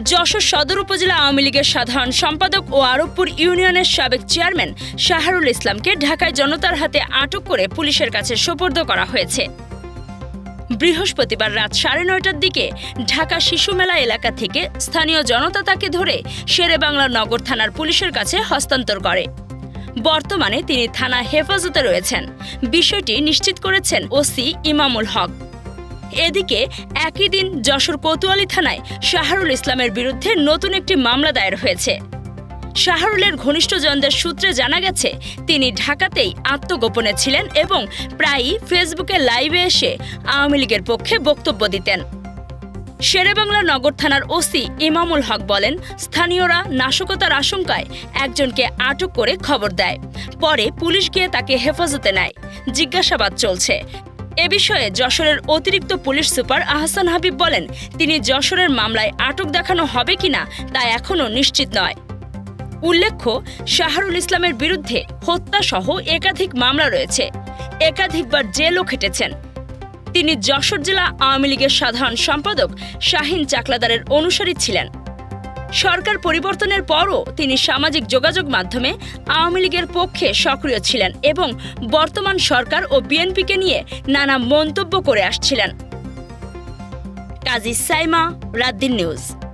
যশোর সদর উপজেলা আওয়ামী লীগের সাধারণ সম্পাদক ও আরবপুর ইউনিয়নের সাবেক চেয়ারম্যান শাহরুল ইসলামকে ঢাকায় জনতার হাতে আটক করে পুলিশের কাছে সোপর্দ করা হয়েছে। বৃহস্পতিবার রাত সাড়ে নয়টার দিকে ঢাকা শিশু মেলা এলাকা থেকে স্থানীয় জনতা তাকে ধরে শেরেবাংলা নগর থানার পুলিশের কাছে হস্তান্তর করে। বর্তমানে তিনি থানা হেফাজতে রয়েছেন। বিষয়টি নিশ্চিত করেছেন ওসি ইমামুল হক। এদিকে একই দিন যশোর কোতোয়ালি থানায় শাহরুল ইসলামের বিরুদ্ধে নতুন একটি মামলা দায়ের হয়েছে। শাহরুলের ঘনিষ্ঠজনদের সূত্রে জানা গেছে, তিনি ঢাকাতেই আত্মগোপনে ছিলেন এবং প্রায়ই ফেসবুকে লাইভে এসে আওয়ামী লীগের পক্ষে বক্তব্য দিতেন। শেরেবাংলা নগর থানার ওসি ইমামুল হক বলেন, স্থানীয়রা নাশকতার আশঙ্কায় একজনকে আটক করে খবর দেয়। পরে পুলিশ গিয়ে তাকে হেফাজতে নেয়। জিজ্ঞাসাবাদ চলছে। এ বিষয়ে যশোরের অতিরিক্ত পুলিশ সুপার আহসান হাবিব বলেন, তিনি যশোরের মামলায় আটক দেখানো হবে কিনা তা এখনও নিশ্চিত নয়। উল্লেখ্য, শাহরুল ইসলামের বিরুদ্ধে হত্যাসহ একাধিক মামলা রয়েছে। একাধিকবার জেলও খেটেছেন। তিনি যশোর জেলা আওয়ামী লীগের সাধারণ সম্পাদক শাহিন চাকলাদারের অনুসারী ছিলেন। সরকার পরিবর্তনের পরও তিনি সামাজিক যোগাযোগ মাধ্যমে আওয়ামী লীগের পক্ষে সক্রিয় ছিলেন এবং বর্তমান সরকার ও বিএনপিকে নিয়ে নানা মন্তব্য করে আসছিলেন। কাজী সাইমা রাদ্দিন নিউজ।